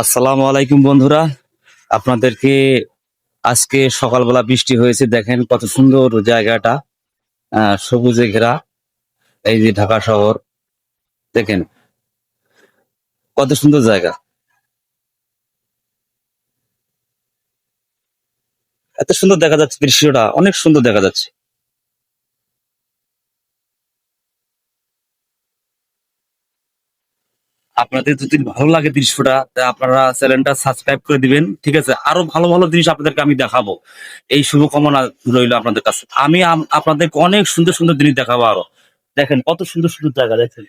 আসসালামু আলাইকুম বন্ধুরা। আপনাদেরকে আজকে সকালবেলা বৃষ্টি হয়েছে, দেখেন কত সুন্দর জায়গাটা। সবুজে ঘেরা, এই যে ঢাকা শহর, দেখেন কত সুন্দর জায়গা। এত সুন্দর দেখা যাচ্ছে দৃশ্যটা, অনেক সুন্দর দেখা যাচ্ছে। আপনাদের যদি ভালো লাগে দৃশ্যটা আপনারা চ্যানেলটা সাবস্ক্রাইব করে দিবেন, ঠিক আছে? আরও ভালো ভালো জিনিস আপনাদেরকে আমি দেখাবো। এই শুভকামনা রইল আপনাদের কাছে। আমি আপনাদেরকে অনেক সুন্দর সুন্দর জিনিস দেখাবো আরও। দেখেন, কত সুন্দর সুন্দর জায়গা, দেখেন.